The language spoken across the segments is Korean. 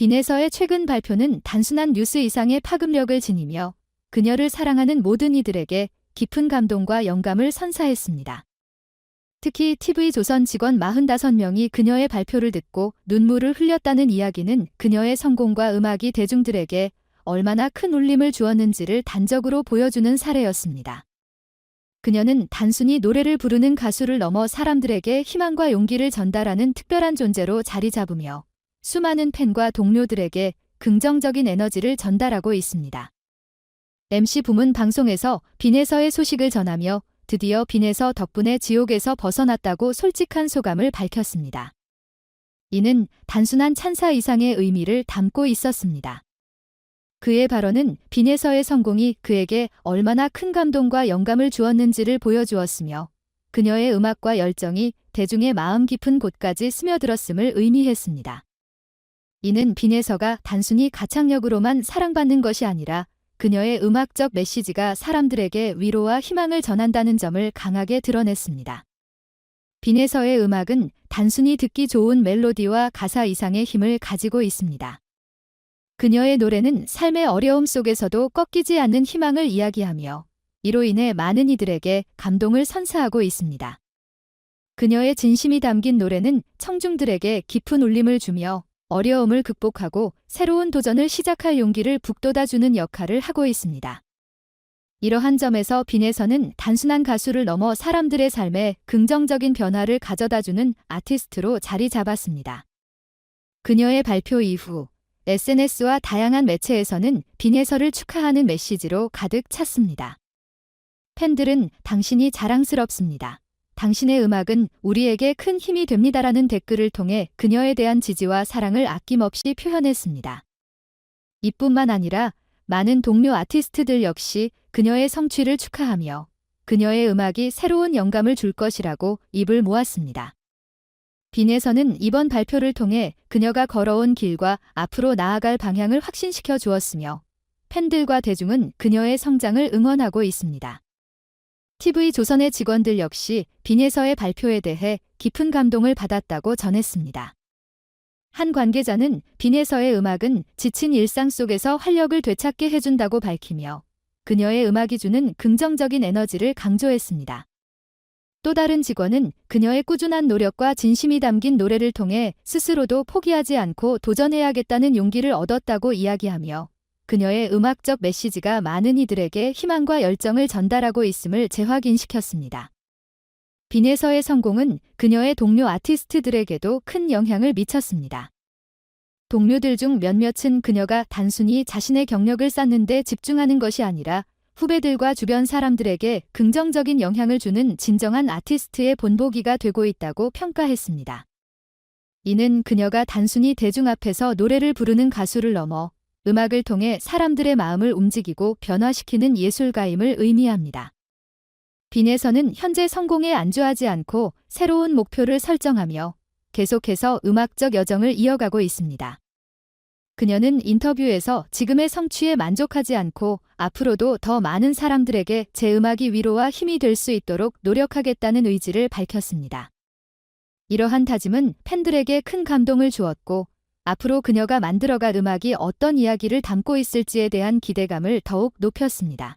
빈에서의 최근 발표는 단순한 뉴스 이상의 파급력을 지니며 그녀를 사랑하는 모든 이들에게 깊은 감동과 영감을 선사했습니다. 특히 TV조선 직원 45명이 그녀의 발표를 듣고 눈물을 흘렸다는 이야기는 그녀의 성공과 음악이 대중들에게 얼마나 큰 울림을 주었는지를 단적으로 보여주는 사례였습니다. 그녀는 단순히 노래를 부르는 가수를 넘어 사람들에게 희망과 용기를 전달하는 특별한 존재로 자리 잡으며 수많은 팬과 동료들에게 긍정적인 에너지를 전달하고 있습니다. MC 부문 방송에서 빈에서의 소식을 전하며 드디어 빈에서 덕분에 지옥에서 벗어났다고 솔직한 소감을 밝혔습니다. 이는 단순한 찬사 이상의 의미를 담고 있었습니다. 그의 발언은 빈에서의 성공이 그에게 얼마나 큰 감동과 영감을 주었는지를 보여주었으며 그녀의 음악과 열정이 대중의 마음 깊은 곳까지 스며들었음을 의미했습니다. 이는 빈에서가 단순히 가창력으로만 사랑받는 것이 아니라 그녀의 음악적 메시지가 사람들에게 위로와 희망을 전한다는 점을 강하게 드러냈습니다. 빈에서의 음악은 단순히 듣기 좋은 멜로디와 가사 이상의 힘을 가지고 있습니다. 그녀의 노래는 삶의 어려움 속에서도 꺾이지 않는 희망을 이야기하며 이로 인해 많은 이들에게 감동을 선사하고 있습니다. 그녀의 진심이 담긴 노래는 청중들에게 깊은 울림을 주며 어려움을 극복하고 새로운 도전을 시작할 용기를 북돋아주는 역할을 하고 있습니다. 이러한 점에서 빈에서는 단순한 가수를 넘어 사람들의 삶에 긍정적인 변화를 가져다주는 아티스트로 자리 잡았습니다. 그녀의 발표 이후 SNS와 다양한 매체에서는 빈에서를 축하하는 메시지로 가득 찼습니다. 팬들은 당신이 자랑스럽습니다. 당신의 음악은 우리에게 큰 힘이 됩니다라는 댓글을 통해 그녀에 대한 지지와 사랑을 아낌없이 표현했습니다. 이뿐만 아니라 많은 동료 아티스트들 역시 그녀의 성취를 축하하며 그녀의 음악이 새로운 영감을 줄 것이라고 입을 모았습니다. 빈에서는 이번 발표를 통해 그녀가 걸어온 길과 앞으로 나아갈 방향을 확신시켜 주었으며 팬들과 대중은 그녀의 성장을 응원하고 있습니다. TV 조선의 직원들 역시 빈에서의 발표에 대해 깊은 감동을 받았다고 전했습니다. 한 관계자는 빈에서의 음악은 지친 일상 속에서 활력을 되찾게 해준다고 밝히며 그녀의 음악이 주는 긍정적인 에너지를 강조했습니다. 또 다른 직원은 그녀의 꾸준한 노력과 진심이 담긴 노래를 통해 스스로도 포기하지 않고 도전해야겠다는 용기를 얻었다고 이야기하며 그녀의 음악적 메시지가 많은 이들에게 희망과 열정을 전달하고 있음을 재확인시켰습니다. 빈에서의 성공은 그녀의 동료 아티스트들에게도 큰 영향을 미쳤습니다. 동료들 중 몇몇은 그녀가 단순히 자신의 경력을 쌓는데 집중하는 것이 아니라 후배들과 주변 사람들에게 긍정적인 영향을 주는 진정한 아티스트의 본보기가 되고 있다고 평가했습니다. 이는 그녀가 단순히 대중 앞에서 노래를 부르는 가수를 넘어 음악을 통해 사람들의 마음을 움직이고 변화시키는 예술가임을 의미합니다. 빈에서는 현재 성공에 안주하지 않고 새로운 목표를 설정하며 계속해서 음악적 여정을 이어가고 있습니다. 그녀는 인터뷰에서 지금의 성취에 만족하지 않고 앞으로도 더 많은 사람들에게 제 음악이 위로와 힘이 될 수 있도록 노력하겠다는 의지를 밝혔습니다. 이러한 다짐은 팬들에게 큰 감동을 주었고 앞으로 그녀가 만들어갈 음악이 어떤 이야기를 담고 있을지에 대한 기대감을 더욱 높였습니다.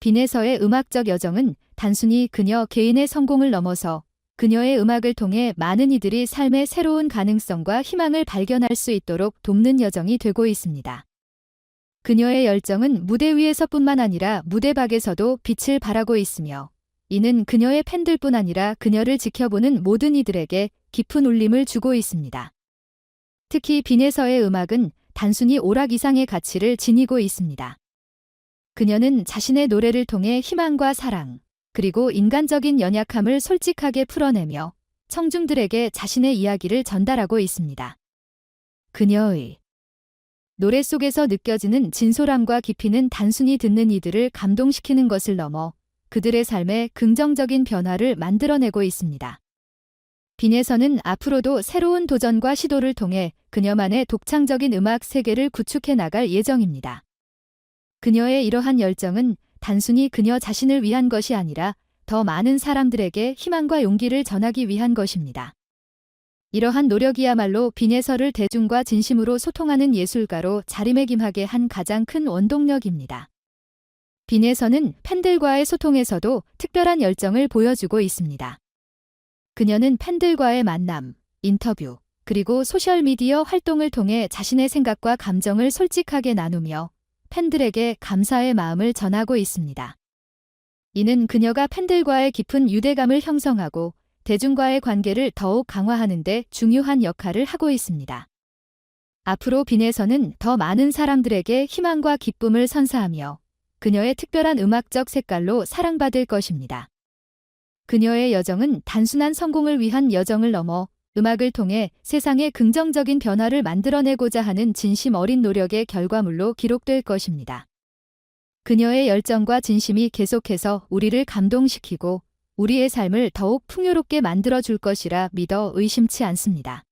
빈에서의 음악적 여정은 단순히 그녀 개인의 성공을 넘어서 그녀의 음악을 통해 많은 이들이 삶의 새로운 가능성과 희망을 발견할 수 있도록 돕는 여정이 되고 있습니다. 그녀의 열정은 무대 위에서뿐만 아니라 무대 밖에서도 빛을 발하고 있으며 이는 그녀의 팬들뿐 아니라 그녀를 지켜보는 모든 이들에게 깊은 울림을 주고 있습니다. 특히 빈에서의 음악은 단순히 오락 이상의 가치를 지니고 있습니다. 그녀는 자신의 노래를 통해 희망과 사랑, 그리고 인간적인 연약함을 솔직하게 풀어내며 청중들에게 자신의 이야기를 전달하고 있습니다. 그녀의 노래 속에서 느껴지는 진솔함과 깊이는 단순히 듣는 이들을 감동시키는 것을 넘어 그들의 삶에 긍정적인 변화를 만들어내고 있습니다. 빈에서는 앞으로도 새로운 도전과 시도를 통해 그녀만의 독창적인 음악 세계를 구축해 나갈 예정입니다. 그녀의 이러한 열정은 단순히 그녀 자신을 위한 것이 아니라 더 많은 사람들에게 희망과 용기를 전하기 위한 것입니다. 이러한 노력이야말로 빈예서를 대중과 진심으로 소통하는 예술가로 자리매김하게 한 가장 큰 원동력입니다. 빈예서는 팬들과의 소통에서도 특별한 열정을 보여주고 있습니다. 그녀는 팬들과의 만남, 인터뷰, 그리고 소셜미디어 활동을 통해 자신의 생각과 감정을 솔직하게 나누며 팬들에게 감사의 마음을 전하고 있습니다. 이는 그녀가 팬들과의 깊은 유대감을 형성하고 대중과의 관계를 더욱 강화하는 데 중요한 역할을 하고 있습니다. 앞으로 빈에서는 더 많은 사람들에게 희망과 기쁨을 선사하며 그녀의 특별한 음악적 색깔로 사랑받을 것입니다. 그녀의 여정은 단순한 성공을 위한 여정을 넘어 음악을 통해 세상에 긍정적인 변화를 만들어내고자 하는 진심 어린 노력의 결과물로 기록될 것입니다. 그녀의 열정과 진심이 계속해서 우리를 감동시키고 우리의 삶을 더욱 풍요롭게 만들어 줄 것이라 믿어 의심치 않습니다.